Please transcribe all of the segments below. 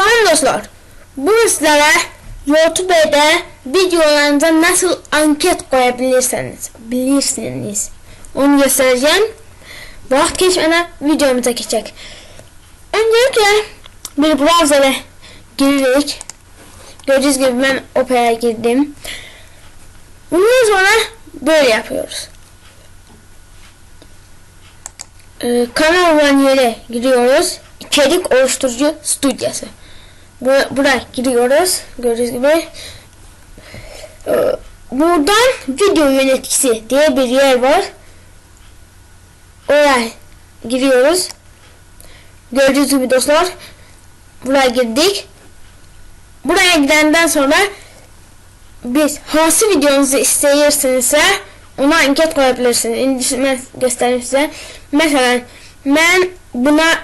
Son dostlar, bu sizlere YouTube'da videolarınıza nasıl anket koyabilirsiniz, bilirsiniz. Onu göstereceğim. Vakit geçmeden videomuza geçecek. Öncelikle bir browser'e girdik. Gördüğünüz gibi ben Opera'ya girdim. Bundan sonra böyle yapıyoruz. Ee, kanal olan yere giriyoruz. İçerik oluşturucu stüdyosu. Bu, buraya giriyoruz. Gördüğünüz gibi. Ee, buradan video yöneticisi diye bir yer var. Oraya giriyoruz. Gördüğünüz gibi dostlar. Buraya girdik. Buraya gidenden sonra biz hansı videonuzu isteyirsiniz ona anket koyabilirsiniz. Ben göstereyim size. Mesela ben buna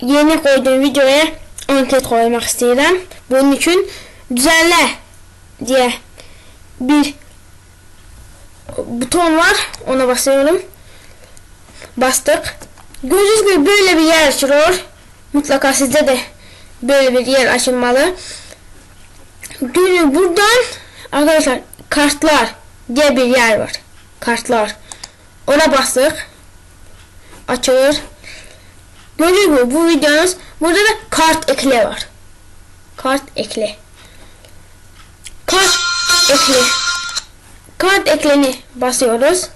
yeni koyduğum videoya anket koymak istedim. Bunun için düzenle diye bir buton var. Ona basıyorum. Bastık. Gördüğünüz gibi böyle bir yer açılıyor. Mutlaka sizde de böyle bir yer açılmalı. Görün buradan arkadaşlar kartlar diye bir yer var. Kartlar. Ona bastık. Açılır. Gördüğünüz gibi bu videonuz burada da kart ekle var. Kart ekle. Kart ekle. Kart ekleni basıyoruz.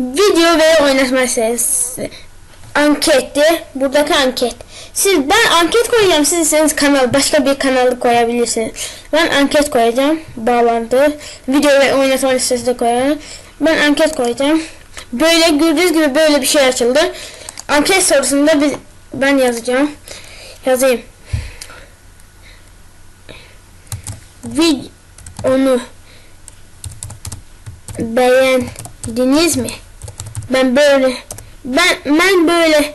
Video ve oynatma sesi. Anketti. Buradaki anket. Siz ben anket koyacağım. Siz istediğiniz kanal başka bir kanalı koyabilirsiniz. Ben anket koyacağım. Bağlantı. Video ve oynatma listesi de koyarım. Ben anket koyacağım. Böyle gördüğünüz gibi böyle bir şey açıldı. Anket sorusunda biz, ben yazacağım. Yazayım. Vid onu beğendiniz mi? Ben böyle ben ben böyle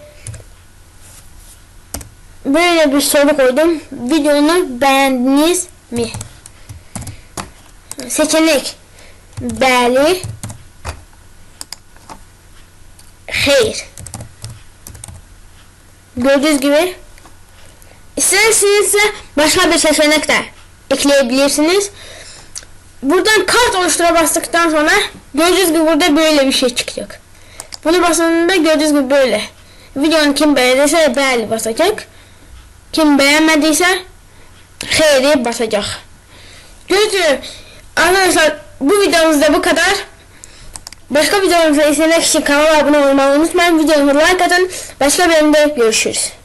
böyle bir soru koydum. Videonu beğendiniz mi? Seçenek Bəli Hayır Gördüğünüz gibi İsterseniz başka bir seçenek de ekleyebilirsiniz. Buradan kart oluştura bastıktan sonra gördüğünüz gibi burada böyle bir şey çıkacak. Bunu basında gördüğünüz gibi böyle. Videonun kim beğendiyse beğeni basacak. Kim beğenmediyse hayır basacak. Gördüğünüz Arkadaşlar bu videomuzda bu kadar. Başka videomuzu izlemek için kanala abone olmayı unutmayın. Videomu like atın. Başka bölümde görüşürüz.